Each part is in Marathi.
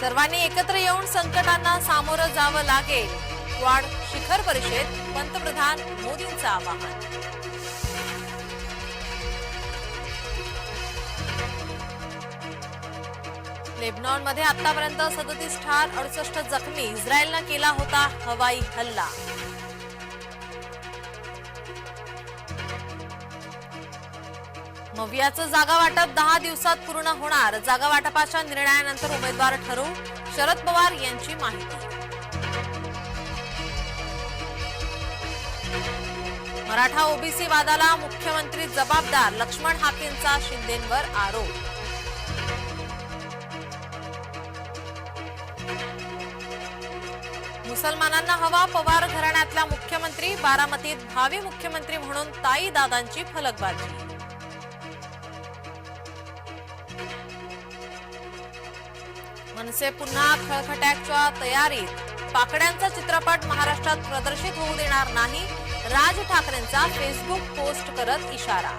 सर्वांनी एकत्र येऊन संकटांना सामोरं जावं लागेल. क्वाड शिखर परिषद पंतप्रधान मोदींचं आवाहन. लेबनॉनमध्ये आतापर्यंत सदतीस ठार अडुसष्ट जखमी इस्रायलनं केला होता हवाई हल्ला. मवियाचं जागा वाटप दहा दिवसात पूर्ण होणार. जागा वाटपाच्या निर्णयानंतर उमेदवार ठरवू शरद पवार यांची माहिती. मराठा ओबीसी वादाला मुख्यमंत्री जबाबदार लक्ष्मण हाकेंचा शिंदेंवर आरोप. मुसलमानांना हवा पवार घराण्यातला मुख्यमंत्री बारामतीत भावी मुख्यमंत्री म्हणून ताई दादांची फलकबाजी. मनसे पुन्हा खळखट्याच्या तयारीत. पाकड्यांचा चित्रपट महाराष्ट्रात प्रदर्शित होऊ देणार नाही राज ठाकरेंचा फेसबुक पोस्ट करत इशारा.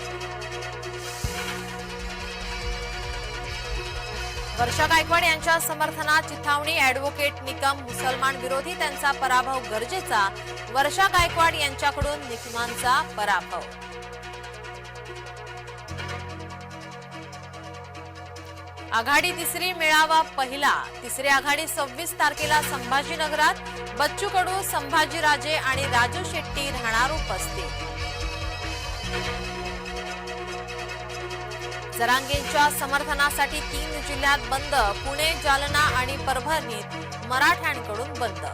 वर्षा गायकवाड यांच्या समर्थनात चिथावणी अॅडव्होकेट निकम मुसलमान विरोधी त्यांचा पराभव गरजेचा वर्षा गायकवाड यांच्याकडून निकमांचा पराभव. आघाडी तिसरी मेळावा पहिला. तिसरी आघाडी सव्वीस तारखेला संभाजीनगरात. बच्चू कडू संभाजीराजे आणि राजू शेट्टी राहणार उपस्थित. जरांगेंच्या समर्थनासाठी तीन जिल्ह्यात बंद. पुणे जालना आणि परभणीत मराठ्यांकडून बंद.